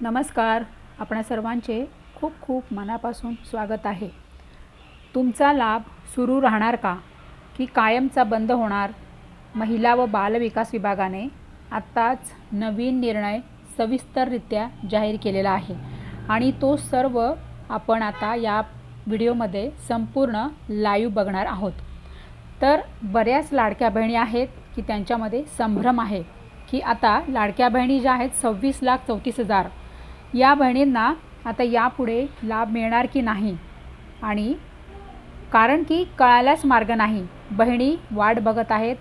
नमस्कार. आपणा सर्वांचे खूप खूप मनापासून स्वागत आहे. तुमचा लाभ सुरू राहणार का? की कायमचा बंद होणार? महिला व बालविकास विभागाने आत्ताच नवीन निर्णय सविस्तररित्या जाहीर केलेला आहे. आणि तो सर्व आपण आता या व्हिडिओमध्ये संपूर्ण लाईव्ह बघणार आहोत. तर बऱ्याच लाडक्या बहिणी आहेत की त्यांच्यामध्ये संभ्रम आहे. की आता लाडक्या बहिणी ज्या आहेत सव्वीस लाख चौतीस हजार. या बहिणींना आता यापुढे लाभ मिळणार की नाही? आणि कारण की कळायलाच मार्ग नाही. बहिणी वाट बघत आहेत.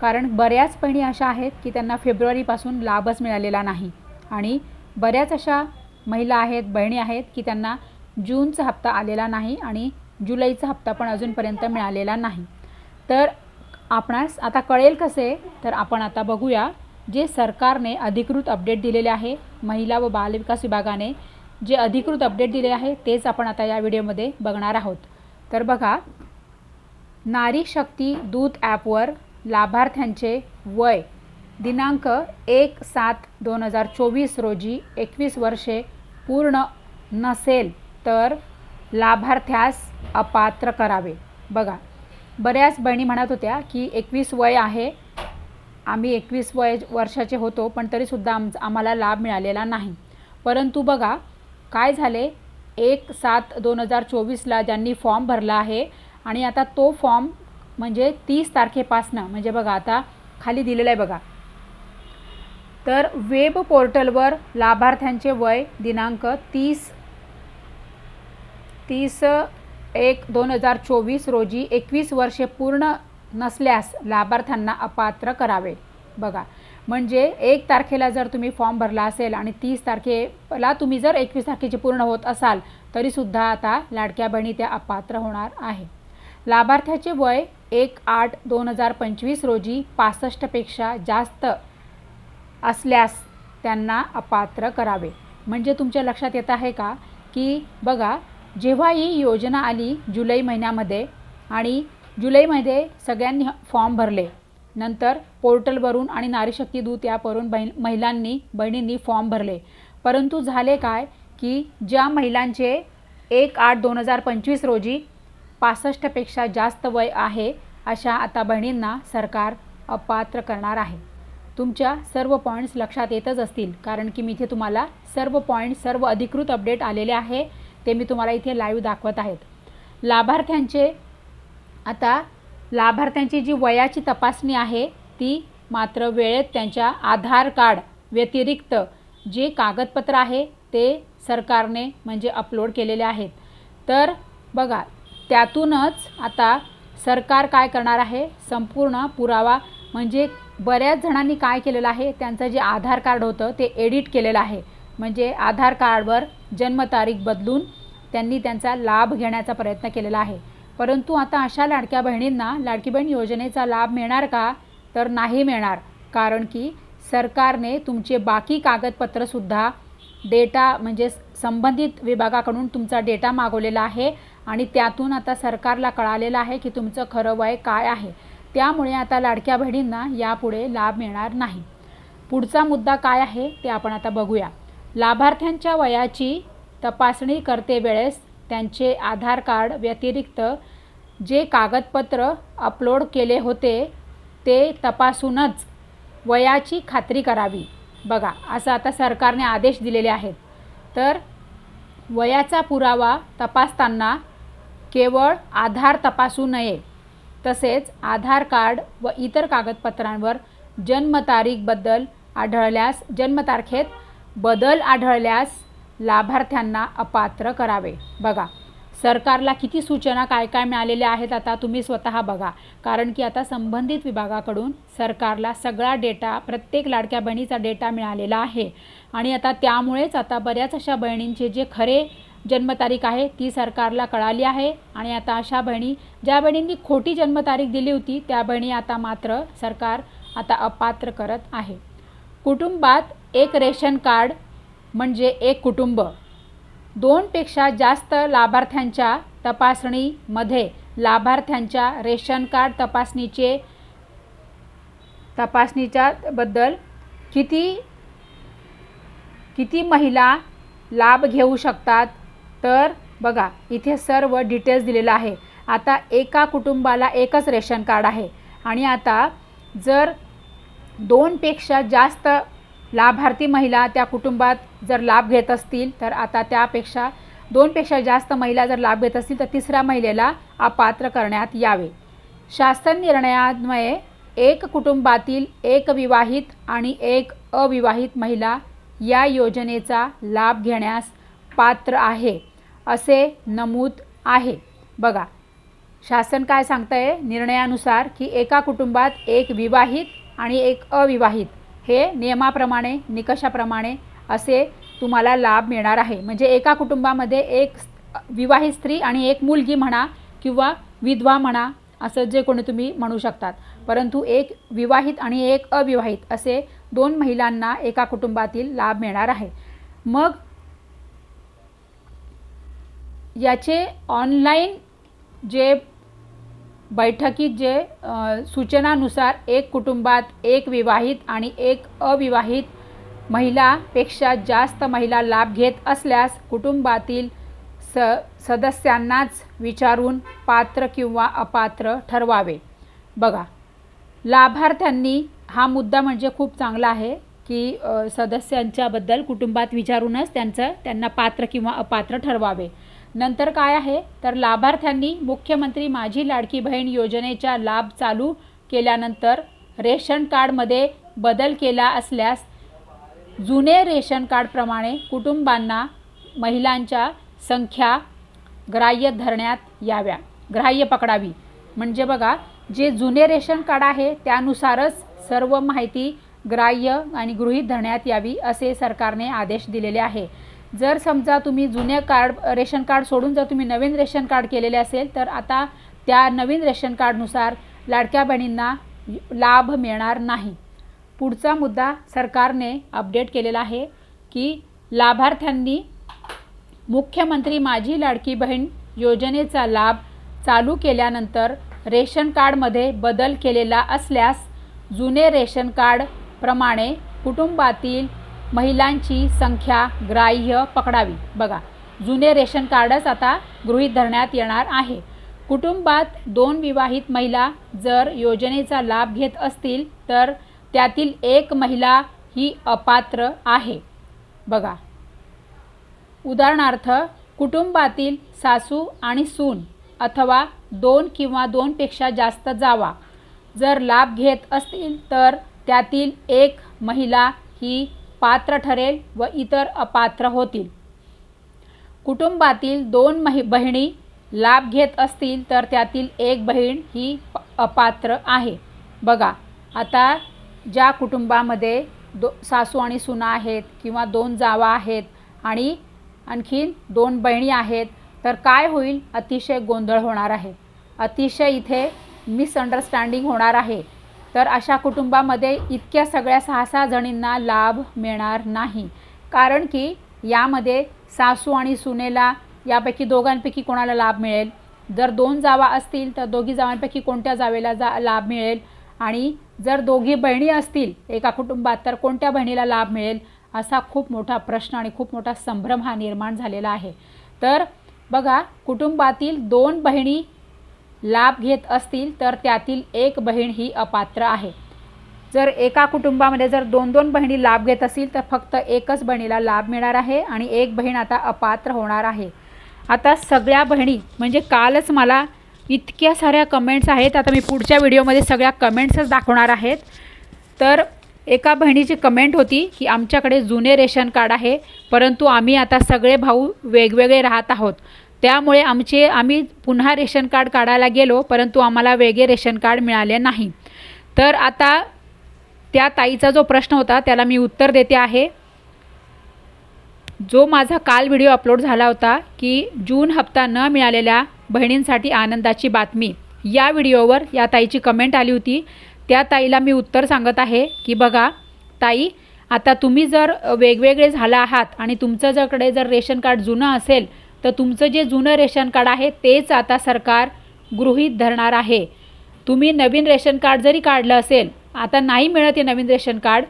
कारण बऱ्याच बहिणी अशा आहेत की त्यांना फेब्रुवारीपासून लाभच मिळालेला नाही. आणि बऱ्याच अशा महिला आहेत बहिणी आहेत की त्यांना जूनचा हप्ता आलेला नाही आणि जुलैचा हप्ता पण अजूनपर्यंत मिळालेला नाही. तर आपणास आता कळेल कसे? तर आपण आता बघूया जे सरकारने अधिकृत अपडेट दिलेले आहे. महिला व बालविकास विभागाने जे अधिकृत अपडेट दिले आहे तेच आपण आता या व्हिडिओमध्ये बघणार आहोत. तर बघा नारी शक्ती दूत ॲपवर लाभार्थ्यांचे वय दिनांक एक सात दोन हजार चोवीस रोजी एकवीस वर्षे पूर्ण नसेल तर लाभार्थ्यास अपात्र करावे. बघा बऱ्याच बहिणी म्हणत होत्या की एकवीस वय आहे आम्ही एकवीस वय वर्षाचे होतो पण तरीसुद्धा आम आम्हाला लाभ मिळालेला नाही. परंतु बघा काय झाले? एक सात दोन हजार चोवीसला ज्यांनी फॉर्म भरला आहे आणि आता तो फॉर्म म्हणजे तीस तारखेपासनं म्हणजे बघा आता खाली दिलेलं आहे बघा. तर वेब पोर्टलवर लाभार्थ्यांचे वय दिनांक तीस तीस एक दोन हजार चोवीस रोजी एकवीस वर्षे पूर्ण नसल्यास लाभार्थ्यांना अपात्र करावे. बघा म्हणजे एक तारखेला जर तुम्ही फॉर्म भरला असेल आणि तीस तारखेला तुम्ही जर एकवीस तारखेचे पूर्ण होत असाल तरीसुद्धा आता लाडक्या बहिणी त्या अपात्र होणार आहे. लाभार्थ्याचे वय एक आठ दोन हजार पंचवीस रोजी पासष्टपेक्षा जास्त असल्यास त्यांना अपात्र करावे. म्हणजे तुमच्या लक्षात येत आहे का? की बघा जेव्हा ही योजना आली जुलै महिन्यामध्ये आणि जुलैमध्ये सगळ्यांनी फॉर्म भरले. नंतर पोर्टलवरून आणि नारीशक्ती दूत यावरून बहि महिलांनी बहिणींनी फॉर्म भरले. परंतु झाले काय की ज्या महिलांचे एक आठ दोन हजार पंचवीस रोजी पासष्टपेक्षा जास्त वय आहे अशा आता बहिणींना सरकार अपात्र करणार आहे. तुमच्या सर्व पॉईंट्स लक्षात येतच असतील कारण की मी इथे तुम्हाला सर्व पॉईंट्स सर्व अधिकृत अपडेट आलेले आहे ते मी तुम्हाला इथे लाईव्ह दाखवत आहेत. लाभार्थ्यांचे आता लाभार्थ्यांची जी वयाची तपासणी आहे ती मात्र वेळेत त्यांच्या आधार कार्ड व्यतिरिक्त जे कागदपत्र आहे ते सरकारने म्हणजे अपलोड केलेले आहेत. तर बघा त्यातूनच आता सरकार काय करणार आहे? संपूर्ण पुरावा म्हणजे बऱ्याच जणांनी काय केलेलं आहे? त्यांचं जे आधार कार्ड होतं ते एडिट केलेलं आहे. म्हणजे आधार कार्डवर जन्मतारीख बदलून त्यांनी त्यांचा लाभ घेण्याचा प्रयत्न केलेला आहे. परंतु आता अशा लाडक्या बहिणींना लाडकी बहीण योजनेचा लाभ मिळणार का? तर नाही मिळणार कारण की सरकारने तुमचे बाकी कागदपत्रसुद्धा डेटा म्हणजे संबंधित विभागाकडून तुमचा डेटा मागवलेला आहे आणि त्यातून आता सरकारला कळालेलं आहे की तुमचं खरं वय काय आहे. त्यामुळे आता लाडक्या बहिणींना यापुढे लाभ मिळणार नाही. पुढचा मुद्दा काय आहे ते आपण आता बघूया. लाभार्थ्यांच्या वयाची तपासणी करते वेळेस त्यांचे आधार कार्ड व्यतिरिक्त जे कागदपत्र अपलोड केले होते ते तपासूनच वयाची खात्री करावी. बघा असं आता सरकारने आदेश दिलेले आहेत. तर वयाचा पुरावा तपासताना केवळ आधार तपासू नये तसेच आधार कार्ड व इतर कागदपत्रांवर जन्मतारीखबद्दल आढळल्यास जन्मतारखेत बदल आढळल्यास लाभार्थ्यांना अपात्र करावे. बघा सरकारला किती सूचना काय काय मिळालेल्या आहेत आता तुम्ही स्वतः बघा. कारण की आता संबंधित विभागाकडून सरकारला सगळा डेटा प्रत्येक लाडक्या बहिणीचा डेटा मिळालेला आहे. आणि आता त्यामुळेच आता बऱ्याच अशा बहिणींचे जे खरे जन्मतारीख आहे ती सरकारला कळाली आहे. आणि आता अशा बहिणी ज्या बहिणींनी खोटी जन्मतारीख दिली होती त्या बहिणी आता मात्र सरकार आता अपात्र करत आहे. कुटुंबात एक रेशन कार्ड म्हणजे एक कुटुंब. दोनपेक्षा जास्त लाभार्थ्यांच्या तपासणीमध्ये लाभार्थ्यांच्या रेशन कार्ड तपासणीचे तपासणीच्या बद्दल किती किती महिला लाभ घेऊ शकतात? तर बघा इथे सर्व डिटेल्स दिलेलं आहे. आता एका कुटुंबाला एकच रेशन कार्ड आहे. आणि आता जर दोनपेक्षा जास्त लाभार्थी महिला त्या कुटुंबात जर लाभ घेत असतील तर आता त्यापेक्षा दोनपेक्षा जास्त महिला जर लाभ घेत असतील तर तिसऱ्या महिलेला अपात्र करण्यात यावे. शासन निर्णयान्वये एक कुटुंबातील एक विवाहित आणि एक अविवाहित महिला या योजनेचा लाभ घेण्यास पात्र आहे असे नमूद आहे. बघा शासन काय सांगतंय? निर्णयानुसार की एका कुटुंबात एक विवाहित आणि एक अविवाहित हे नियमाप्रमाणे निकषाप्रमाणे असे तुम्हाला लाभ मिळणार आहे. म्हणजे एका कुटुंबामध्ये एक विवाहित स्त्री आणि एक मुलगी म्हणा किंवा विधवा म्हणा असं जे कोणी तुम्ही म्हणू शकतात. परंतु एक विवाहित आणि एक अविवाहित असे दोन महिलांना एका कुटुंबातील लाभ मिळणार आहे. मग याचे ऑनलाईन जे बैठकीत जे सूचनानुसार एक कुटुंबात एक विवाहित आणि एक अविवाहित महिलापेक्षा जास्त महिला लाभ घेत असल्यास कुटुंबातील स सदस्यांनाच विचारून पात्र किंवा अपात्र ठरवावे. बघा लाभार्थ्यांनी हा मुद्दा म्हणजे खूप चांगला आहे की सदस्यांच्याबद्दल कुटुंबात विचारूनच त्यांचं त्यांना पात्र किंवा अपात्र ठरवावे. नंतर काय आहे? तर लाभार्थ्यांनी मुख्यमंत्री माझी लाडकी बहीण योजनेचा लाभ चालू केल्यानंतर रेशन कार्डमध्ये बदल केला असल्यास जुने रेशन कार्डप्रमाणे कुटुंबांना महिलांच्या संख्या ग्राह्य धरण्यात याव्या. ग्राह्य पकडावी. म्हणजे बघा जे जुने रेशन कार्ड आहे त्यानुसारच सर्व माहिती ग्राह्य आणि गृहीत धरण्यात यावी असे सरकारने आदेश दिलेले आहे. जर समजा तुम्ही जुने कार्ड रेशन कार्ड सोडून जर तुम्ही नवीन रेशन कार्ड केलेले असेल तर आता त्या नवीन रेशन कार्डनुसार लाडक्या बहिणींना लाभ मिळणार नाही. पुढचा मुद्दा सरकारने अपडेट केलेला आहे की लाभार्थ्यांनी मुख्यमंत्री माझी लाडकी बहीण योजनेचा लाभ चालू केल्यानंतर रेशन कार्डमध्ये बदल केलेला असल्यास जुने रेशन कार्डप्रमाणे कुटुंबातील महिलांची संख्या ग्राह्य पकडावी. बघा जुने रेशन कार्डच आता गृहीत धरण्यात येणार आहे. कुटुंबात दोन विवाहित महिला जर योजनेचा लाभ घेत असतील तर त्यातील एक महिला ही अपात्र आहे. बघा. उदाहरणार्थ कुटुंबातील सासू आणि सून अथवा दोन किंवा दोनपेक्षा जास्त जावा. जर लाभ घेत असतील तर त्यातील एक महिला ही पात्र ठरेल व इतर अपात्र होतील. कुटुंबातील दोन महि बहिणी लाभ घेत असतील तर त्यातील एक बहीण ही प- अपात्र आहे. बघा. आता ज्या कुटुंबामध्ये दो सासू आणि सुना आहेत किंवा दोन जावा आहेत आणि आणखीन दोन बहिणी आहेत तर काय होईल? अतिशय गोंधळ होणार आहे. अतिशय इथे मिसअंडरस्टँडिंग होणार आहे. तर अशा कुटुंबामध्ये इतक्या सगळ्या सहा सहा जणींना लाभ मिळणार नाही. कारण की यामध्ये सासू आणि सुनेला यापैकी दोघांपैकी कोणाला लाभ मिळेल? जर दोन जावा असतील तर दोघी जावांपैकी कोणत्या जावेला जा लाभ मिळेल? आणि जर दोघी बहिणी असतील एका कुटुंबात तर कोणत्या बहिणीला लाभ मिळेल? असा खूप मोठा प्रश्न आणि खूप मोठा संभ्रम हा निर्माण झालेला आहे. तर बघा कुटुंबातील दोन बहिणी लाभ घेत असतील तर त्यातील एक बहीण ही अपात्र आहे. जर एका कुटुंबामध्ये जर दोन दोन बहिणी लाभ घेत असतील तर फक्त एकच बहिणीला लाभ मिळणार आहे आणि एक बहीण आता अपात्र होणार आहे. आता सगळ्या बहिणी म्हणजे कालच मला इतक्या साऱ्या कमेंट्स आहेत. आता मी पुढच्या व्हिडिओमध्ये सगळ्या कमेंट्सच दाखवणार आहेत. तर एका बहिणीची कमेंट होती की आमच्याकडे जुने रेशन कार्ड आहे परंतु आम्ही आता सगळे भाऊ वेगवेगळे राहत आहोत. त्यामुळे आमचे आम्ही पुन्हा रेशन कार्ड काढायला गेलो परंतु आम्हाला वेगळे रेशन कार्ड मिळाले नाही. तर आता त्या ताईचा जो प्रश्न होता त्याला मी उत्तर देते आहे. जो माझा काल व्हिडिओ अपलोड झाला होता की जून हप्ता न मिळालेल्या बहिणींसाठी आनंदाची बातमी. या व्हिडिओवर या ताईची कमेंट आली होती. त्या ताईला मी उत्तर सांगत आहे की बघा ताई आता तुम्ही जर वेगवेगळे झाला आहात आणि तुमचं जरकडे जर रेशन कार्ड जुनं असेल तर तुमचं जे जुनं रेशन कार्ड आहे तेच आता सरकार गृहीत धरणार आहे. तुम्ही नवीन रेशन कार्ड जरी काढलं असेल आता नाही मिळत आहे नवीन रेशन कार्ड.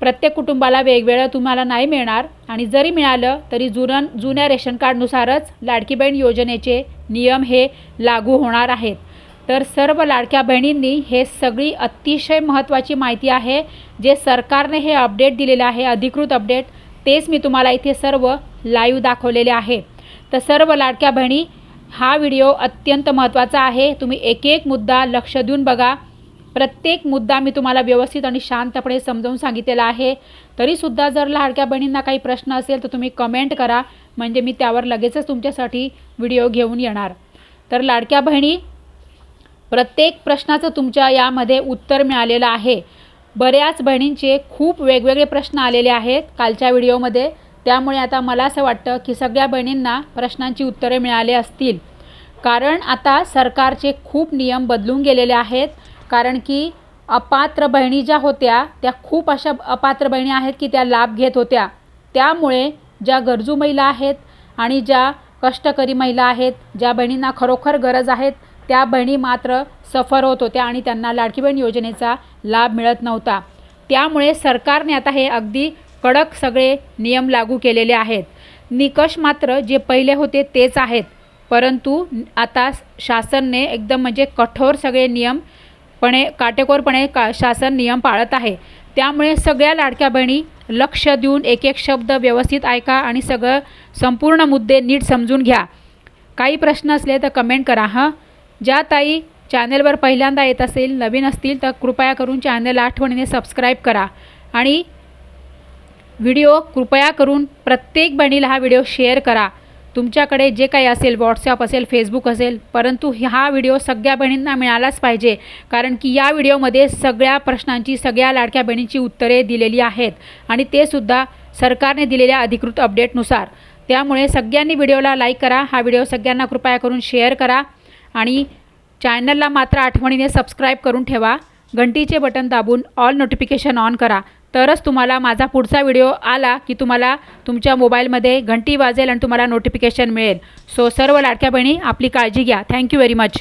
प्रत्येक कुटुंबाला वेगवेगळं तुम्हाला नाही मिळणार आणि जरी मिळालं तरी जुनं जुन्या रेशन कार्डनुसारच लाडकी बहीण योजनेचे नियम हे लागू होणार आहेत. तर सर्व लाडक्या बहिणींनी हे सगळी अतिशय महत्त्वाची माहिती आहे जे सरकारने हे अपडेट दिलेलं आहे अधिकृत अपडेट तेच मी तुम्हाला इथे सर्व लाईव्ह दाखवलेले आहे. तर सर्व लाडक्या बहिणी हा व्हिडिओ अत्यंत महत्त्वाचा आहे. तुम्ही एक एक मुद्दा लक्ष देऊन बघा. प्रत्येक मुद्दा मी तुम्हाला व्यवस्थित आणि शांतपणे समजावून सांगितलेला आहे. तरीसुद्धा जर लाडक्या बहिणींना काही प्रश्न असेल तर तुम्ही कमेंट करा. म्हणजे मी त्यावर लगेचच तुमच्यासाठी व्हिडिओ घेऊन येणार. तर लाडक्या बहिणी प्रत्येक प्रश्नाचं तुमच्या यामध्ये उत्तर मिळालेलं आहे. बऱ्याच बहिणींचे खूप वेगवेगळे प्रश्न आलेले आहेत कालच्या व्हिडिओमध्ये. त्यामुळे आता मला असं वाटतं की सगळ्या बहिणींना प्रश्नांची उत्तरे मिळाले असतील. कारण आता सरकारचे खूप नियम बदलून गेलेले आहेत. कारण की अपात्र बहिणी ज्या होत्या त्या खूप अशा अपात्र बहिणी आहेत की त्या लाभ घेत होत्या. त्यामुळे ज्या गरजू महिला आहेत आणि ज्या कष्टकरी महिला आहेत ज्या बहिणींना खरोखर गरज आहेत त्या बहिणी मात्र सफर होत होत्या आणि त्यांना लाडकी बहीण योजनेचा लाभ मिळत नव्हता. त्यामुळे सरकारने आता हे अगदी कडक सगळे नियम लागू केलेले आहेत. निकष मात्र जे पहिले होते तेच आहेत. परंतु आता शासनने एकदम म्हणजे कठोर सगळे नियम पणे काटेकोरपणे का शासन नियम पाळत आहे. त्यामुळे सगळ्या लाडक्या बहिणी लक्ष देऊन एक एक शब्द व्यवस्थित ऐका आणि सगळं संपूर्ण मुद्दे नीट समजून घ्या. काही प्रश्न असले तर कमेंट करा हां? ज्या ताई चॅनलवर पहिल्यांदा येत असेल नवीन असतील तर कृपया करून चॅनलला आठवणीने सबस्क्राईब करा. आणि व्हिडिओ कृपया करून प्रत्येक बहिणीला हा व्हिडिओ शेअर करा. तुमच्याकडे जे काही असेल व्हॉट्सॲप असेल फेसबुक असेल परंतु हा व्हिडिओ सगळ्या बहिणींना मिळालाच पाहिजे. कारण की या व्हिडिओमध्ये सगळ्या प्रश्नांची सगळ्या लाडक्या बहिणींची उत्तरे दिलेली आहेत. आणि ते सुद्धा सरकारने दिलेल्या अधिकृत अपडेटनुसार त्यामुळे सगळ्यांनी व्हिडिओला लाईक करा. हा व्हिडिओ सगळ्यांना कृपया करून शेअर करा. आणि चॅनलला मात्र आठवणीने सबस्क्राईब करून ठेवा. घंटीचे बटन दाबून ऑल नोटिफिकेशन ऑन करा. तरच तुम्हाला माझा पुढचा व्हिडिओ आला की तुम्हाला तुमच्या मोबाईलमध्ये घंटी वाजेल आणि तुम्हाला नोटिफिकेशन मिळेल. सो सर्व लाडक्या बहिणी आपली काळजी घ्या. Thank you very much